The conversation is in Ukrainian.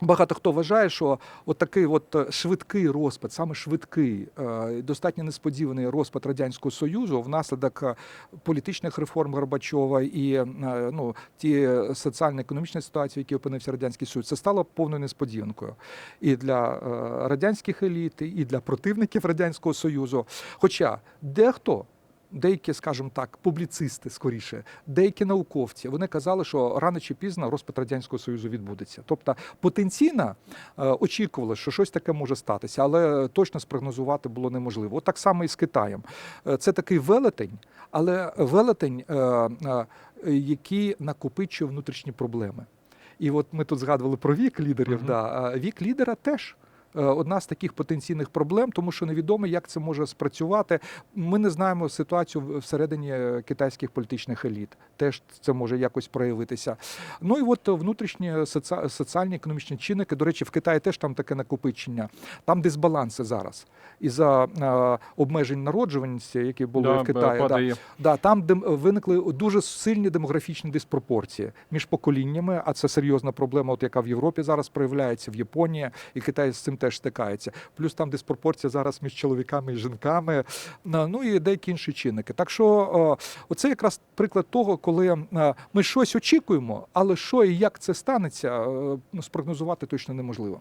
Багато хто вважає, що от такий от е, швидкий розпад, саме швидкий, е, достатньо несподіваний розпад радянського союзу внаслідок е, політичних реформ Горбачова і ну ті соціально-економічні ситуації, які опинився радянський союз, це стало повною несподіванкою і для радянських еліт, і для противників радянського союзу. Хоча дехто. Деякі, скажімо так, публіцисти скоріше, деякі науковці, вони казали, що рано чи пізно розпад радянського союзу відбудеться. Тобто потенційно е, очікували, що щось таке може статися, але точно спрогнозувати було неможливо. От так само і з Китаєм. Е, Це такий велетень, але велетень, е, який накопичує внутрішні проблеми. І от ми тут згадували про вік лідерів. Мгм. Да. Вік лідера теж. Е, Одна з таких потенційних проблем, тому що невідомо, як це може спрацювати. Ми не знаємо ситуацію всередині е, китайських політичних еліт. Теж це може якось проявитися. Ну і от внутрішні соці- соціальні економічні чинники. До речі, в Китаї теж там таке накопичення. Там дисбаланси зараз. Із-за е, обмежень народжуваності, які були Да, в Китаї, да. Да, там дем- виникли дуже сильні демографічні диспропорції між поколіннями, а це серйозна проблема, от яка в Європі зараз проявляється, в Японії, і Китай з цим теж стикається. Плюс там диспропорція зараз між чоловіками і жінками, ну і деякі інші чинники. Так що оце якраз приклад того, коли е, ми щось очікуємо, але що і як це станеться, е, ну, спрогнозувати точно неможливо.